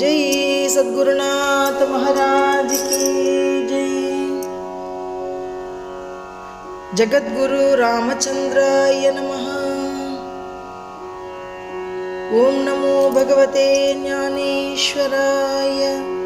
जय सद्गुरुनाथ महाराज की जय। जगद्गुरु रामचन्द्राय नमः। ॐ नमो भगवते ज्ञानेश्वराय।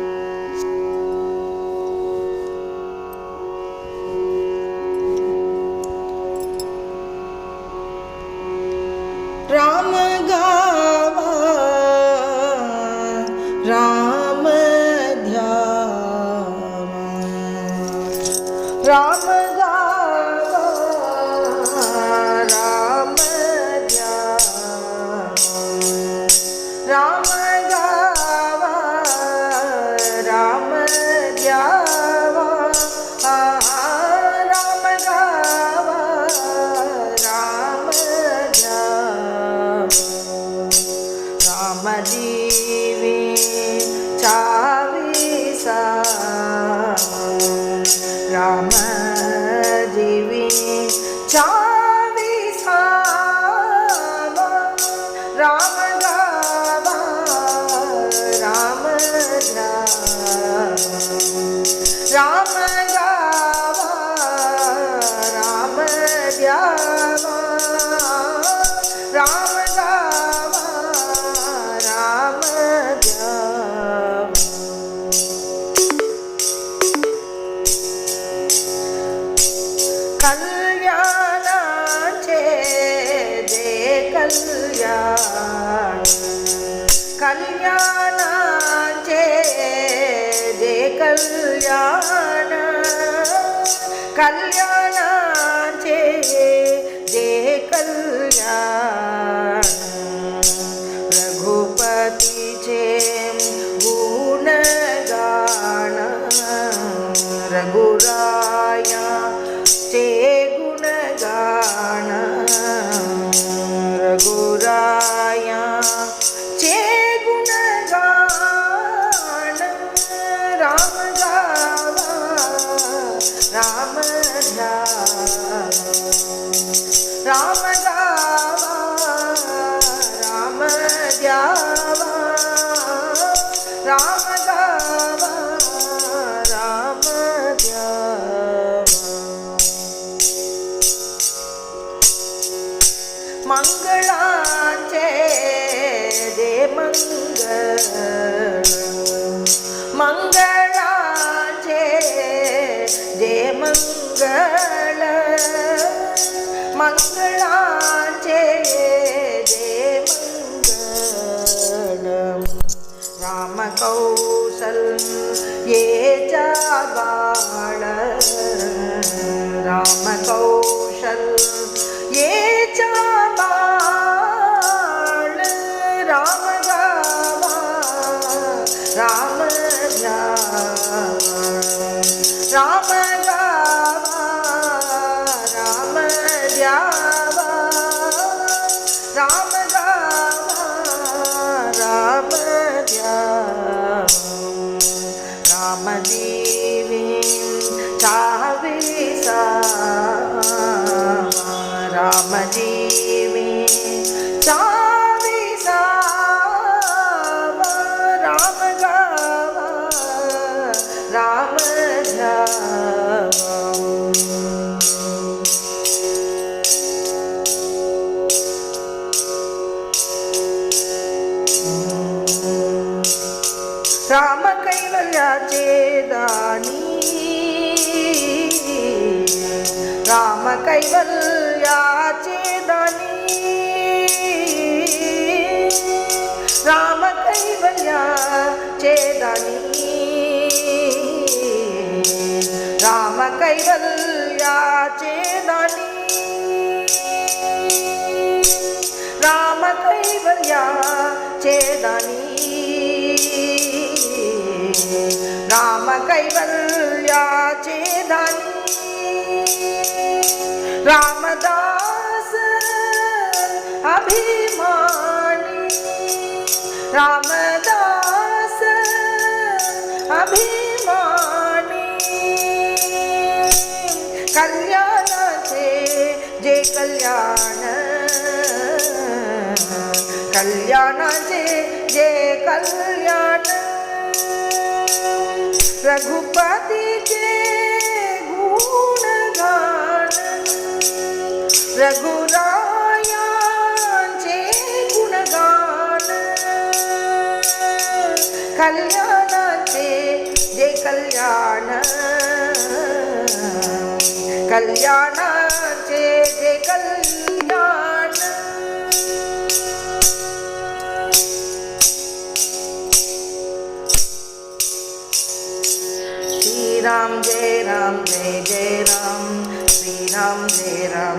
干了 కైవల్యాచేదని. రామ కైవల్యా చేదని రామ కైవల్యా చేదని రామ కైవల్యా చేదని రామ కైవల్యా చేదని रामदास अभिमानी रामदास अभिमानी कल्याणाचे जे कल्याण कल्याणाचे जे कल्याण रघुपतीचे രഘുരായാഞ്ചേ ഗുണഗാന കല്യാണേ ജയ കല്യാണ കല്യാണേ ജയ കല്യാണ ശ്രീരാം ജയ രാം ജയ ജയ രാം ശ്രീരാം ജയ രാം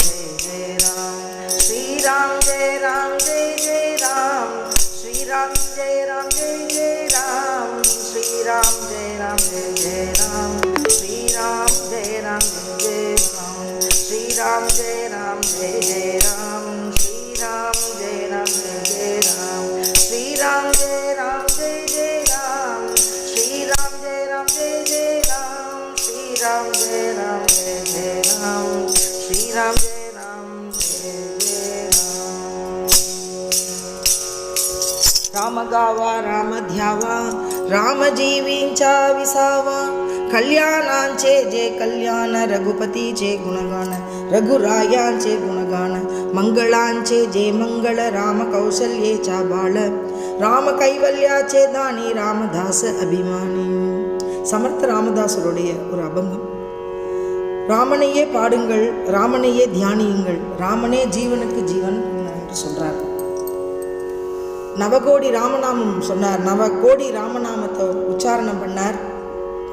राम गावा राम ध्यावा राम जीवींचा विसावा कल्याणांचे जे कल्याण रघुपतीचे गुणगान रघुरायांचे गुणगान मंगळांचे जे मंगळ राम कौशल्येचा बाळ ராம கைவல்யாச்சே தானி ராமதாச அபிமானி சமர்த்த ராமதாசருடைய ஒரு அபங்கம் ராமனையே பாடுங்கள் ராமனையே தியானியுங்கள் ராமனே ஜீவனுக்கு ஜீவன் என்று சொல்றார் நவகோடி ராமநாமம் சொன்னார். நவகோடி ராமநாமத்தை உச்சாரணம் பண்ணார்.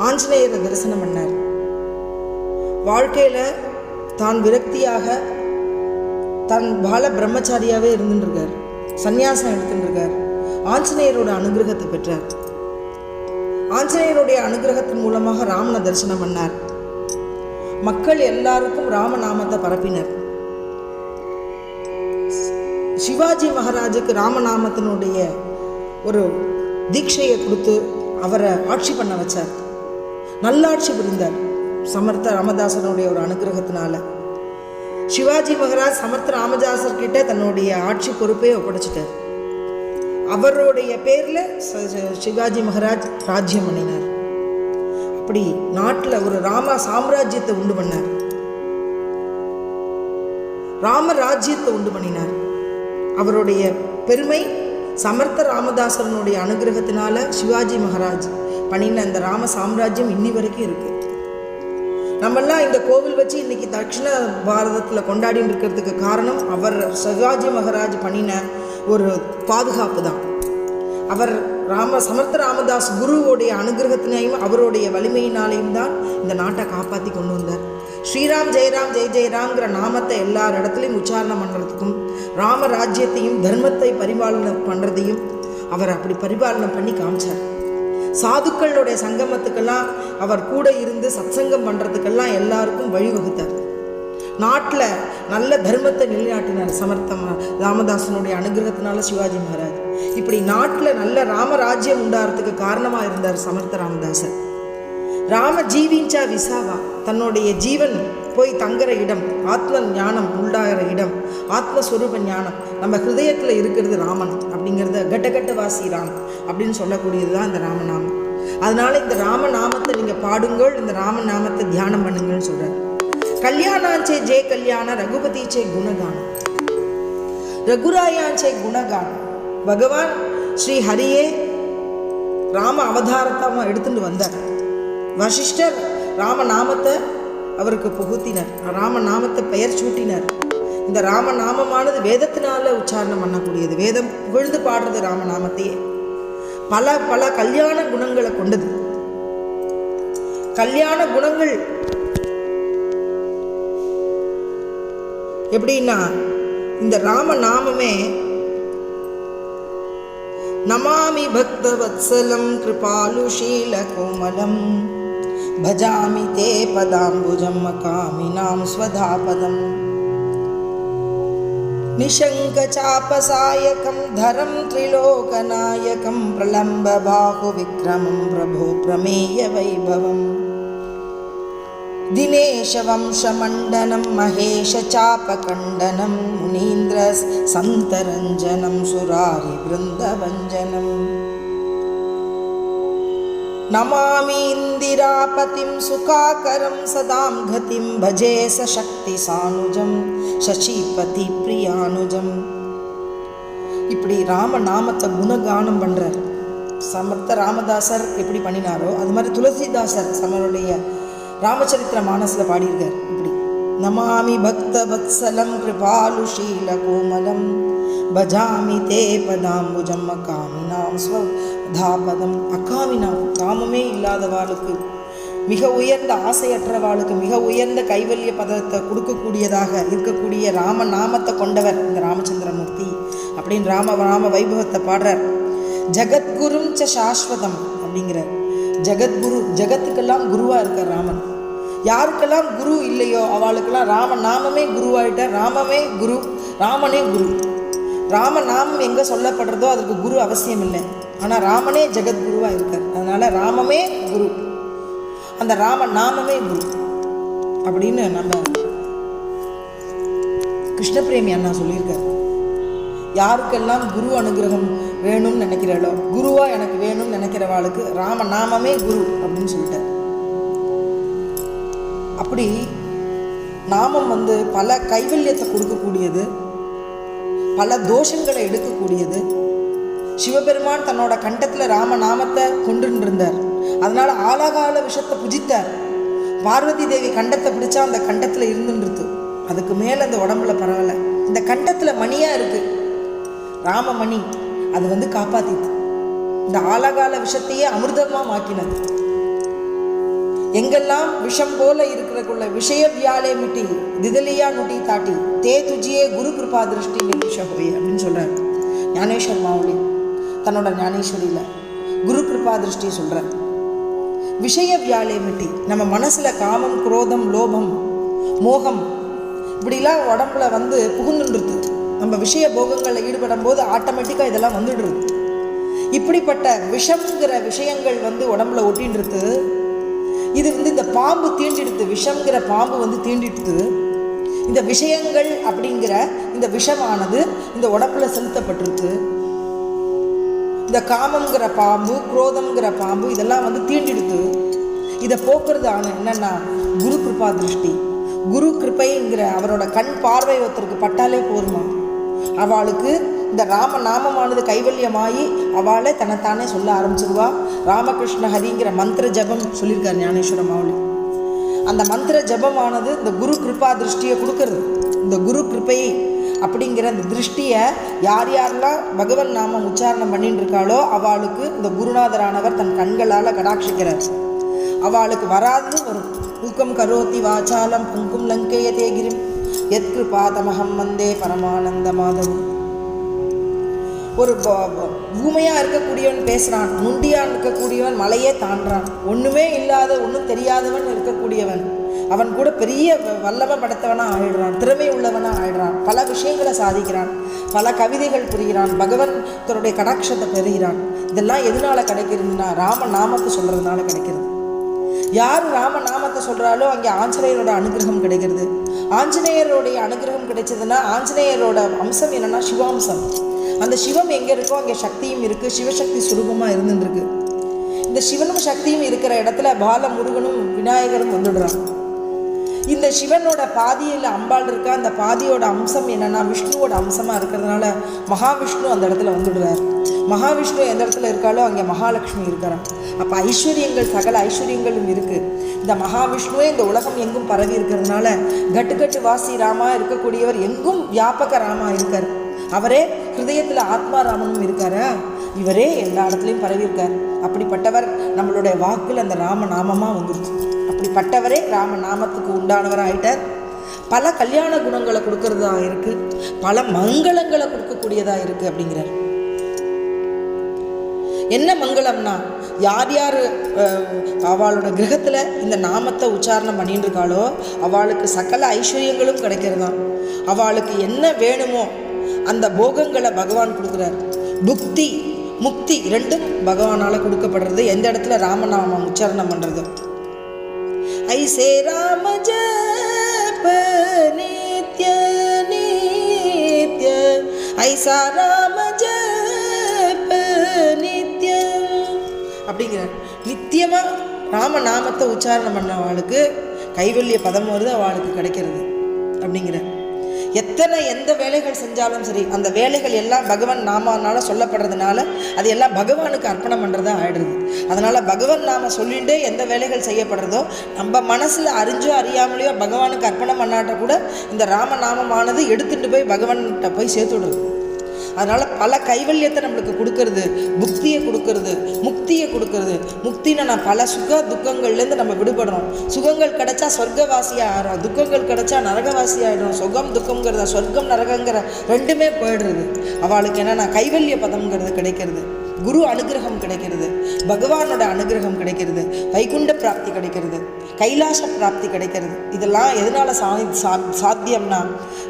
ஆஞ்சநேயரை தரிசனம் பண்ணார். வாழ்க்கையில் தான் விரக்தியாக தன் பால பிரம்மச்சாரியாகவே இருந்துருக்கார். சந்நியாசம் எடுத்துருக்கார். ஆஞ்சநேயரோட அனுகிரகத்தை பெற்றார். ஆஞ்சநேயருடைய அனுகிரகத்தின் மூலமாக ராமனை தரிசனம் பண்ணார். மக்கள் எல்லாருக்கும் ராமநாமத்தை பரப்பினர். சிவாஜி மகாராஜுக்கு ராமநாமத்தினுடைய ஒரு தீட்சையை கொடுத்து அவரை ஆட்சி பண்ண வச்சார். நல்லாட்சி புரிந்தார் சமர்த்த ராமதாசனுடைய ஒரு அனுகிரகத்தினால. சிவாஜி மகாராஜ் சமர்த்த ராமதாசர் கிட்ட தன்னுடைய ஆட்சி பொறுப்பை ஒப்படைச்சிட்டார். அவருடைய பேரில் சிவாஜி மகாராஜ் ராஜ்யம் பண்ணினார். அப்படி நாட்டில் ஒரு ராம சாம்ராஜ்யத்தை உண்டு பண்ணார். ராம ராஜ்யத்தை உண்டு பண்ணினார். அவருடைய பெருமை சமர்த்த ராமதாசரனுடைய அனுகிரகத்தினால சிவாஜி மகாராஜ் பண்ணின அந்த ராம சாம்ராஜ்யம் இன்னி வரைக்கும் இருக்கு. நம்மெல்லாம் இந்த கோவில் வச்சு இன்னைக்கு தட்சிண பாரதத்தில் கொண்டாடின்னு இருக்கிறதுக்கு காரணம் அவர் சிவாஜி மகாராஜ் பண்ணின ஒரு பாதுகாப்பு தான். அவர் ராம சமர்த்த ராமதாஸ் குருவோடைய அனுகிரகத்தினையும் அவருடைய வலிமையினாலையும் தான் இந்த நாட்டை காப்பாற்றி கொண்டு வந்தார். ஸ்ரீராம் ஜெயராம் ஜெய் ஜெயராம்ங்கிற நாமத்தை எல்லார் இடத்துலையும் உச்சாரணம் பண்ணுறதுக்கும் ராம ராஜ்யத்தையும் தர்மத்தை பரிபாலனை பண்ணுறதையும் அவர் அப்படி பரிபாலனை பண்ணி காமிச்சார். சாதுக்களுடைய சங்கமத்துக்கெல்லாம் அவர் கூட இருந்து சத்சங்கம் பண்ணுறதுக்கெல்லாம் எல்லாருக்கும் வழிவகுத்தார். நாட்டில் நல்ல தர்மத்தை நிலைநாட்டினார் சமர்த்தம் ராமதாசனுடைய அனுகிரகத்தினால சிவாஜி மகாராஜ். இப்படி நாட்டில் நல்ல ராமராஜ்யம் உண்டாகிறதுக்கு காரணமாக இருந்தார் சமர்த்த ராமதாசர். ராம ஜீவிஞ்சா விசாவா தன்னுடைய ஜீவன் போய் தங்குற இடம் ஆத்ம ஞானம் உண்டாகிற இடம் ஆத்மஸ்வரூப ஞானம். நம்ம ஹிருதயத்தில் இருக்கிறது ராமன் அப்படிங்கிறத கட்டகட்ட வாசி ராம் அப்படின்னு சொல்லக்கூடியது தான் இந்த ராமநாமம். அதனால இந்த ராமநாமத்தை நீங்கள் பாடுங்கள் இந்த ராமநாமத்தை தியானம் பண்ணுங்கள்னு சொல்கிறார் கல்யாணாஞ்சே ஜெய கல்யாண சே குணகானம். ரகுராயாஞ்சே குணகானம். பகவான் ஸ்ரீ ஹரியே ராம அவதாரத்தமாக எடுத்துட்டு வந்தார். வசிஷ்டர் ராமநாமத்தை அவருக்கு புகுத்தினர். ராமநாமத்தை பெயர் சூட்டினர். இந்த ராமநாமமானது வேதத்தினால உச்சாரணம் பண்ணக்கூடியது. வேதம் புகழ்ந்து பாடுறது ராமநாமத்தையே. பல பல கல்யாண குணங்களை கொண்டது. கல்யாண குணங்கள் எப்படின்னா இந்த ராமநாமமே நமாமி பக்தவத்சலம் கிருபாலுஷீலகோமலம் भजामि ते पदाम्बुजं कामिनां स्वधापदम्। निशङ्कचापसायकं धरं त्रिलोकनायकं प्रलम्बबाहुविक्रमं प्रभो प्रमेयवैभवम् दिनेशवंशमण्डनं महेशचापकण्डनं मुनीन्द्रसन्तरञ्जनं सुरारिवृन्दभञ्जनम् नमामि इन्दिरापतिं सुखाकरं सदां गतिं भजे सशक्तिसानुजं शशीपतिप्रियानुजम् இப்படி ராம நாமத்தை குணகானம் பண்ணுறார் சமர்த்த ராமதாசர் எப்படி பண்ணினாரோ அது மாதிரி துளசிதாசர் சமருடைய ராமச்சரித்திர மானஸில் பாடியிருக்கார் இப்படி நமாமி பக்த வத்சலம் கிருபாலு ஷீல கோமலம் பஜாமி தே பதாம்புஜம் அகாமினாம் தாபதம் அகாமினாம் காமமே இல்லாதவாளுக்கு மிக உயர்ந்த ஆசையற்றவாளுக்கு மிக உயர்ந்த கைவல்ய பதத்தை கொடுக்கக்கூடியதாக இருக்கக்கூடிய ராம நாமத்தை கொண்டவர் இந்த ராமச்சந்திரமூர்த்தி. அப்படின்னு ராம ராம வைபவத்தை பாடுறார். ஜெகத்குரும் ச சாஸ்வதம் அப்படிங்கிறார். ஜெகத்குரு ஜெகத்துக்கெல்லாம் குருவாக இருக்கார் ராமன். யாருக்கெல்லாம் குரு இல்லையோ அவளுக்கெல்லாம் ராம நாமமே குருவாயிட்டார். ராமமே குரு ராமனே குரு. ராம நாமம் எங்கே சொல்லப்படுறதோ அதுக்கு குரு அவசியம் இல்லை ஆனால் ராமனே ஜெகத்குருவாக இருக்கார். அதனால் ராமமே குரு. அந்த ராம நாமமே குரு. அப்படின்னு நம்ம கிருஷ்ணபிரேமி அண்ணா சொல்லியிருக்கார். யாருக்கெல்லாம் குரு அனுகிரகம் வேணும்னு நினைக்கிறாளோ குருவாக எனக்கு வேணும்னு நினைக்கிறவாளுக்கு ராம நாமமே குரு அப்படின்னு சொல்லிட்டார். அப்படி நாமம் வந்து பல கைவல்யத்தை கொடுக்கக்கூடியது பல தோஷங்களை எடுக்கக்கூடியது. சிவபெருமான் தன்னோட கண்டத்தில் ராம நாமத்தை கொண்டுன்னு இருந்தார் அதனால ஆலகால விஷத்தை புஜித்தார். பார்வதி தேவி கண்டத்தை பிடிச்சா அந்த கண்டத்தில் இருந்துன்றது. அதுக்கு மேலே அந்த உடம்புல பரவாயில்ல. இந்த கண்டத்தில் மணியாக இருக்கு. ராமமணி அது வந்து காப்பாற்றிது இந்த ஆலகால விஷத்தையே அமிர்தமாக மாக்கினது. எங்கெல்லாம் விஷம் போல இருக்கிறக்குள்ள விஷய வியாலே மிட்டி திதலியா நுட்டி தாட்டி தே துஜியே குரு கிருபா திருஷ்டி நிமிஷ ஹோய் அப்படின்னு சொல்கிறார் ஞானேஸ்வர் மாவுளி தன்னோட ஞானேஸ்வரியில் குரு கிருபா திருஷ்டி சொல்கிறார் விஷய வியாலே மிட்டி நம்ம மனசில் காமம் குரோதம் லோபம் மோகம் இப்படிலாம் உடம்புல வந்து புகுந்துன்றது. நம்ம விஷய போகங்களில் ஈடுபடும் போது ஆட்டோமேட்டிக்காக இதெல்லாம் வந்துடுறது இப்படிப்பட்ட விஷம்ங்கிற விஷயங்கள் வந்து உடம்புல ஒட்டின்றது. இது வந்து இந்த பாம்பு தீண்டிடுது விஷம்ங்கிற பாம்பு வந்து தீண்டிடுது. இந்த விஷயங்கள் அப்படிங்கிற இந்த விஷமானது இந்த உடம்புல செலுத்தப்பட்டிருக்கு. இந்த காமங்கிற பாம்பு குரோதம்ங்கிற பாம்பு இதெல்லாம் வந்து தீண்டிடுது. இதை போக்குறது ஆன என்னன்னா குரு கிருபா திருஷ்டி. குரு கிருப்பைங்கிற அவரோட கண் பார்வை ஒருத்தருக்கு பட்டாலே போதுமா? அவளுக்கு இந்த ராம நாமமானது கைவல்யமாகி அவளை தன்னைத்தானே சொல்ல ஆரம்பிச்சிருவா. ராமகிருஷ்ண ஹரிங்கிற மந்திர ஜபம் சொல்லியிருக்கார் ஞானேஸ்வர மாவுளி அந்த மந்திர ஜபமானது இந்த குரு கிருபா திருஷ்டியை கொடுக்கறது. இந்த குரு கிருப்பை அப்படிங்கிற அந்த திருஷ்டியை யார் யாரெல்லாம் பகவன் நாமம் உச்சாரணம் பண்ணிட்டு இருக்காளோ அவளுக்கு இந்த குருநாதரானவர் தன் கண்களால் கடாட்சிக்கிறார். அவளுக்கு வராது வரும். ஊக்கம் கரோத்தி வாச்சாலம் குங்கும் லங்கேய தேகிரிம் எத் கிருபாதமகம் வந்தே பரமானந்த மாதவன் ஒரு ஊமையாக இருக்கக்கூடியவன் பேசுகிறான் முண்டியான் இருக்கக்கூடியவன் மலையே தாண்டான் ஒன்றுமே இல்லாத ஒன்றும் தெரியாதவன் இருக்கக்கூடியவன். அவன் கூட பெரிய வல்லமை படைத்தவனாக ஆயிடுறான் திறமை உள்ளவனாக ஆயிடுறான். பல விஷயங்களை சாதிக்கிறான் பல கவிதைகள் புரிகிறான் பகவன் தன்னுடைய கடாட்சத்தை பெறுகிறான். இதெல்லாம் எதனால் கிடைக்கிறதுனா ராம நாமத்தை சொல்கிறதுனால கிடைக்கிறது. யார் ராம நாமத்தை சொல்கிறாலோ அங்கே ஆஞ்சநேயரோட அனுகிரகம் கிடைக்கிறது. ஆஞ்சநேயருடைய அனுகிரகம் கிடைச்சதுன்னா ஆஞ்சநேயரோட அம்சம் என்னன்னா சிவாம்சம். அந்த சிவம் எங்கே இருக்கோ அங்கே சக்தியும் இருக்குது சிவசக்தி சுரூபமாக இருந்துருக்கு இந்த சிவனும் சக்தியும் இருக்கிற இடத்துல பால முருகனும் விநாயகரும் வந்துடுறாங்க. இந்த சிவனோட பாதியில் அம்பாள் இருக்கா? அந்த பாதியோட அம்சம் என்னன்னா விஷ்ணுவோட அம்சமாக இருக்கிறதுனால மகாவிஷ்ணு அந்த இடத்துல வந்துடுறார். மகாவிஷ்ணு எந்த இடத்துல இருக்காலோ அங்கே மகாலட்சுமி இருக்கிறான் அப்போ ஐஸ்வர்யங்கள் சகல ஐஸ்வர்யங்களும் இருக்குது இந்த மகாவிஷ்ணுவே இந்த உலகம் எங்கும் பரவி இருக்கிறதுனால கட்டு கட்டு வாசி ராமா இருக்கக்கூடியவர் எங்கும் வியாபக ராமா இருக்கார். அவரே ஹிருதயத்தில் ஆத்மாராமனும் இருக்காரா? இவரே எல்லா இடத்துலையும் பரவி இருக்கார். அப்படிப்பட்டவர் நம்மளுடைய வாக்கில் அந்த ராம நாமமாக வந்துருச்சு. அப்படிப்பட்டவரே ராம நாமத்துக்கு உண்டானவர் ஆயிட்டார் பல கல்யாண குணங்களை கொடுக்கறதா இருக்கு. பல மங்களங்களை கொடுக்கக்கூடியதா இருக்கு அப்படிங்கிறார். என்ன மங்களம்னா யார் யார் அவளோட கிரகத்தில் இந்த நாமத்தை உச்சாரணம் பண்ணிட்டு இருக்காளோ அவளுக்கு சகல ஐஸ்வர்யங்களும் கிடைக்கிறதாம். அவளுக்கு என்ன வேணுமோ அந்த போகங்களை பகவான் கொடுக்குறார். புக்தி முக்தி ரெண்டும் பகவானால் கொடுக்கப்படுறது. எந்த இடத்துல? ராமநாமம் உச்சாரணம் பண்ணுறது ஐசே ராம ஜப நித்ய நித்ய. ஐசா ராம ஜப நித்யம் அப்படிங்கிறார். நித்தியமாக ராம நாமத்தை உச்சாரணம் பண்ண அவளுக்கு கைவல்ய பதம் வருது அவளுக்கு கிடைக்கிறது. அப்படிங்கிறார். எத்தனை எந்த வேலைகள் செஞ்சாலும் சரி அந்த வேலைகள் எல்லாம் பகவான் நாமனால சொல்லப்படுறதுனால அது எல்லாம் பகவானுக்கு அர்ப்பணம் பண்ணுறதா ஆயிடுது. அதனால பகவான் நாம சொல்லிட்டு எந்த வேலைகள் செய்யப்படுறதோ நம்ம மனசுல அறிஞ்சோ அறியாமலையோ பகவானுக்கு அர்ப்பணம் பண்ணாட்ட கூட இந்த ராம நாமமானது எடுத்துட்டு போய் பகவான்கிட்ட போய் சேர்த்து விடுறது அதனால் பல கைவல்யத்தை நம்மளுக்கு கொடுக்கறது புக்தியை கொடுக்கறது முக்தியை கொடுக்கறது. முக்தினா நான் பல சுக துக்கங்கள்லேருந்து நம்ம விடுபடுறோம். சுகங்கள் கிடச்சா சொர்க்கவாசியாக ஆகிறோம் துக்கங்கள் கிடச்சா நரகவாசி ஆகிடும் சுகம் துக்கங்கிறத சொர்க்கம் நரகங்கிற ரெண்டுமே போயிடுறது. அவளுக்கு என்னன்னா கைவல்ய பதம்ங்கிறது கிடைக்கிறது. குரு அனுகிரகம் கிடைக்கிறது. பகவானோட அனுகிரகம் கிடைக்கிறது. வைகுண்ட பிராப்தி கிடைக்கிறது. கைலாச பிராப்தி கிடைக்கிறது. இதெல்லாம் எதனால சா சா- சாத்தியம்னா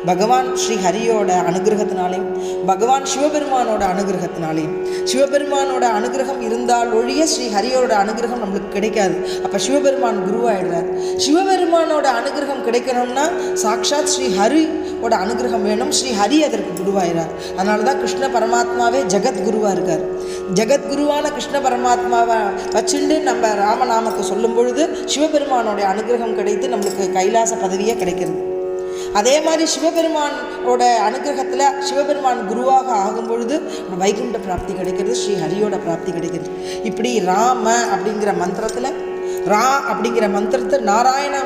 பகவான் ஸ்ரீ ஹரியோட அனுகிரகத்தினாலையும் பகவான் சிவபெருமானோட அனுகிரகத்தினாலையும் சிவபெருமானோட அனுகிரகம் இருந்தால் ஒழிய ஸ்ரீ ஹரியோட அனுகிரகம் நம்மளுக்கு கிடைக்காது. அப்போ சிவபெருமான் குருவாயிடுறார். சிவபெருமானோட அனுகிரகம் கிடைக்கணும்னா சாக்ஷாத் ஸ்ரீ ஹரியோட அனுகிரகம் வேணும். ஸ்ரீ ஹரி அதற்கு குருவாயிறார். அதனால தான் கிருஷ்ண பரமாத்மாவே ஜெகத்குருவாக இருக்கார். ஜெகத்குருவான கிருஷ்ண பரமாத்மாவை வச்சுண்டு நம்ம ராமநாமத்தை சொல்லும் பொழுது சிவபெருமானோடைய அனுகிரகம் கிடைத்து நம்மளுக்கு கைலாச பதவியே கிடைக்கிறது. அதே மாதிரி சிவபெருமானோட அனுகிரகத்தில் சிவபெருமான் குருவாக ஆகும் பொழுது வைகுண்ட பிராப்தி கிடைக்கிறது ஸ்ரீ ஹரியோட பிராப்தி கிடைக்கிறது. இப்படி ராம அப்படிங்கிற மந்திரத்தில் ரா அப்படிங்கிற மந்திரத்தை நாராயண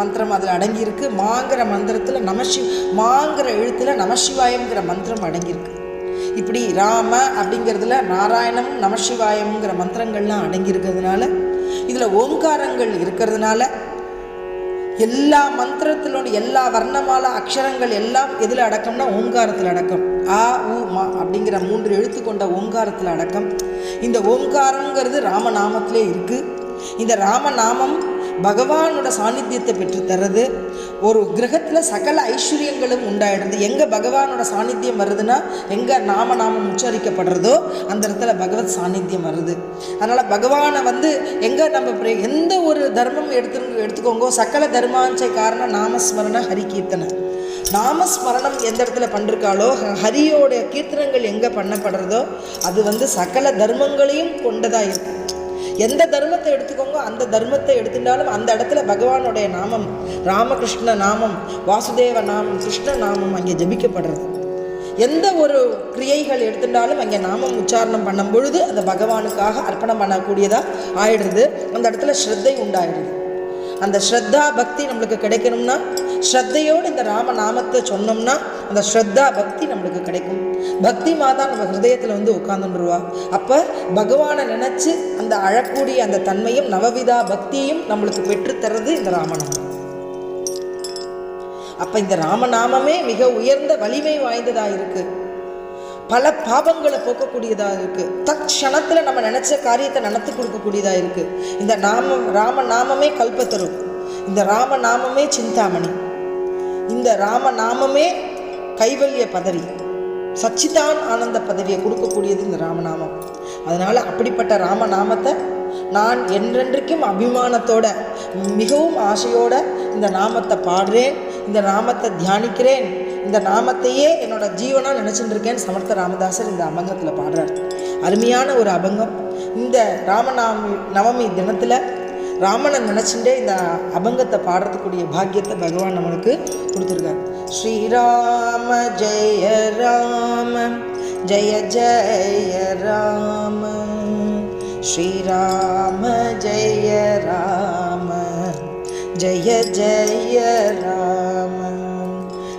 மந்திரம் அதில் அடங்கியிருக்கு. மாங்கிற மந்திரத்தில் நமசி மாங்கிற எழுத்தில் நமசிவாயம்ங்கிற மந்திரம் அடங்கியிருக்கு. இப்படி ராம அப்படிங்கிறதுல நாராயணம் நமசிவாயம்ங்கிற மந்திரங்கள்லாம் அடங்கியிருக்கிறதுனால இதில் ஓங்காரங்கள் இருக்கிறதுனால எல்லா மந்திரத்திலோட எல்லா வர்ணமால அக்ஷரங்கள் எல்லாம் எதில் அடக்கம்னா ஓங்காரத்தில் அடக்கம். ஆ உ மா அப்படிங்கிற மூன்று எழுத்து கொண்ட ஓங்காரத்தில் அடக்கம். இந்த ஓங்காரங்கிறது ராமநாமத்திலே இருக்குது இந்த ராமநாமம் பகவானோட சாநித்தியத்தை பெற்றுத்தர்றது. ஒரு கிரகத்தில் சகல ஐஸ்வர்யங்களும் உண்டாயிடுது. எங்கே பகவானோட சாநித்தியம் வருதுன்னா எங்கே நாம நாமம் உச்சரிக்கப்படுறதோ அந்த இடத்துல பகவத் சாநித்தியம் வருது. அதனால் பகவானை வந்து எங்கே நம்ம எந்த ஒரு தர்மம் எடுத்து எடுத்துக்கோங்க சகல தர்மாஞ்சை காரணம் நாமஸ்மரண ஹரி கீர்த்தனை நாமஸ்மரணம் எந்த இடத்துல பண்ணிருக்காளோ ஹ- ஹரியோட கீர்த்தனங்கள் எங்கே பண்ணப்படுறதோ அது வந்து சகல தர்மங்களையும் கொண்டதாக இருக்கு. எந்த தர்மத்தை எடுத்துக்கோங்க அந்த தர்மத்தை எடுத்துட்டாலும் அந்த இடத்துல பகவானுடைய நாமம் ராமகிருஷ்ண நாமம் வாசுதேவ நாமம் கிருஷ்ண நாமம் அங்கே ஜபிக்கப்படுறது. எந்த ஒரு கிரியைகள் எடுத்துட்டாலும் அங்கே நாமம் உச்சாரணம் பண்ணும் பொழுது அந்த பகவானுக்காக அர்ப்பணம் பண்ணக்கூடியதாக ஆயிடுறது. அந்த இடத்துல ஸ்ரத்தை உண்டாயிடுது. அந்த ஸ்ரத்தா பக்தி நம்மளுக்கு கிடைக்கணும்னா ஸ்ரத்தையோடு இந்த ராம நாமத்தை சொன்னோம்னா அந்த ஸ்ரத்தா பக்தி நம்மளுக்கு கிடைக்கும். பக்தி மாதா நம்ம ஹிருதயத்தில் வந்து உட்காந்துருவா அப்போ பகவானை நினச்சி அந்த அழக்கூடிய அந்த தன்மையும் நவவிதா பக்தியும் நம்மளுக்கு பெற்றுத்தர்றது இந்த ராமநாமம். அப்போ இந்த ராமநாமமே மிக உயர்ந்த வலிமை வாய்ந்ததாக இருக்குது பல பாவங்களை போக்கக்கூடியதாக இருக்கு. தக்ஷணத்தில் நம்ம நினச்ச காரியத்தை நடத்தி கொடுக்கக்கூடியதாக இருக்குது இந்த நாமம் ராம நாமமே கல்பத்தரும். இந்த ராம நாமமே சிந்தாமணி. இந்த ராம நாமமே கைவல்ய பதவி. சச்சிதான் ஆனந்த பதவியை கொடுக்கக்கூடியது இந்த ராமநாமம். அதனால் அப்படிப்பட்ட ராமநாமத்தை நான் என்றென்றைக்கும் அபிமானத்தோட மிகவும் ஆசையோட இந்த நாமத்தை பாடுறேன் இந்த நாமத்தை தியானிக்கிறேன் இந்த நாமத்தையே என்னோட ஜீவனாக நினச்சிட்டு இருக்கேன் சமர்த்த ராமதாசர் இந்த அபங்கத்தில் பாடுறார். அருமையான ஒரு அபங்கம். இந்த ராமநாமி நவமி தினத்தில் ராமனை நினச்சிட்டே இந்த அபங்கத்தை பாடுறதுக்குரிய பாக்கியத்தை பகவான் நம்மளுக்கு கொடுத்துருக்கார். ஸ்ரீராம ஜெய ராம ஜெய ஜெய ராம. ஸ்ரீராம ஜெய ராம ஜெய ஜெய ராம.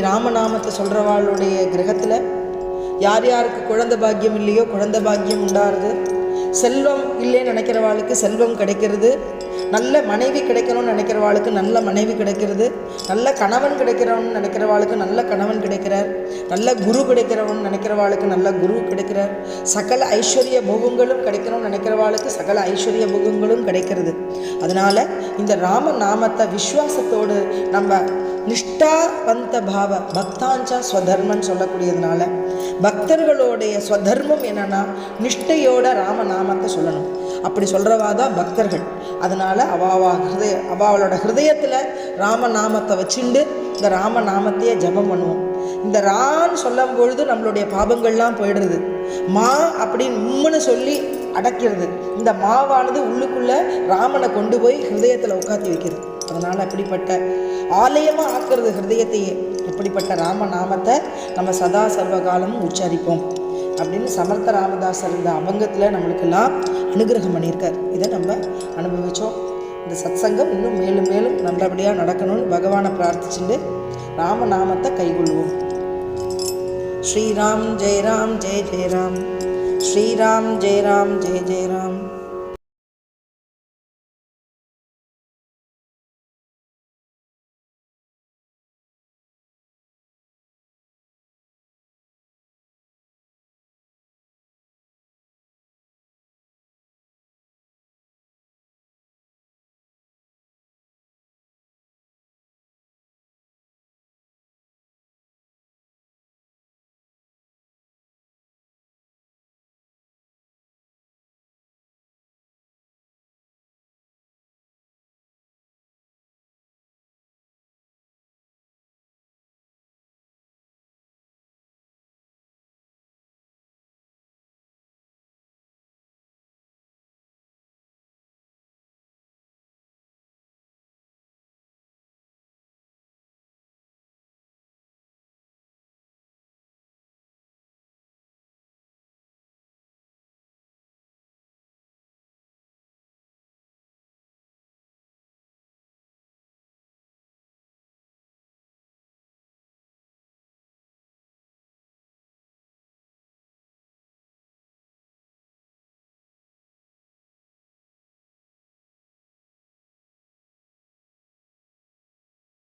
ராமநாமத்தை சொல்கிறவாளுடைய கிரகத்தில் யார் யாருக்கு குழந்தை பாக்கியம் இல்லையோ குழந்த பாக்கியம் உண்டாருது. செல்வம் இல்லைன்னு நினைக்கிறவாளுக்கு செல்வம் கிடைக்கிறது. நல்ல மனைவி கிடைக்கணும்னு நினைக்கிறவாளுக்கு நல்ல மனைவி கிடைக்கிறது. நல்ல கணவன் கிடைக்கிறவன்னு நினைக்கிறவாளுக்கு நல்ல கணவன் கிடைக்கிறார். நல்ல குரு கிடைக்கிறவன் நினைக்கிறவாளுக்கு நல்ல குரு கிடைக்கிறார். சகல ஐஸ்வர்ய போகங்களும் கிடைக்கணும்னு நினைக்கிறவாளுக்கு சகல ஐஸ்வர்ய போகங்களும் கிடைக்கிறது. அதனால் இந்த ராம நாமத்தை விஸ்வாசத்தோடு நம்ம நிஷ்டாவந்த பாவ பக்தாஞ்சா ஸ்வதர்மன்னு சொல்லக்கூடியதுனால பக்தர்களுடைய ஸ்வதர்மம் என்னன்னா நிஷ்டையோட ராம நாமத்தை சொல்லணும். அப்படி சொல்கிறவா தான் பக்தர்கள். அதனால் அவாவா ஹிருதய அவாவளோட ஹிருதயத்தில் ராம நாமத்தை வச்சுண்டு இந்த ராம நாமத்தையே ஜெபம் பண்ணுவோம். இந்த ரான்னு சொல்லும் பொழுது நம்மளுடைய பாபங்கள்லாம் போயிடுறது. மா அப்படின்னு உம்முன்னு சொல்லி அடக்கிறது. இந்த மாவானது உள்ளுக்குள்ளே ராமனை கொண்டு போய் ஹிருதயத்தில் உட்காத்தி வைக்கிறது. அதனால் அப்படிப்பட்ட ஆலயமாக ஆக்கிறது ஹிருதயத்தையே இப்படிப்பட்ட ராம நாமத்தை நம்ம சதா சர்வகாலமும் உச்சரிப்போம். அப்படின்னு சமர்த்த ராமதாசர் இந்த அபங்கத்தில் நம்மளுக்கெல்லாம் அனுகிரகம் பண்ணியிருக்கார். இதை நம்ம அனுபவித்தோம் இந்த சத்சங்கம் இன்னும் மேலும் மேலும் நல்லபடியாக நடக்கணும்னு பகவானை பிரார்த்திச்சுட்டு ராமநாமத்தை கைகொள்வோம். ஸ்ரீராம் ஜெய ராம் ஜெய ஜெய ராம் ஸ்ரீராம் ஜெய ராம் ஜெய ஜெய ராம்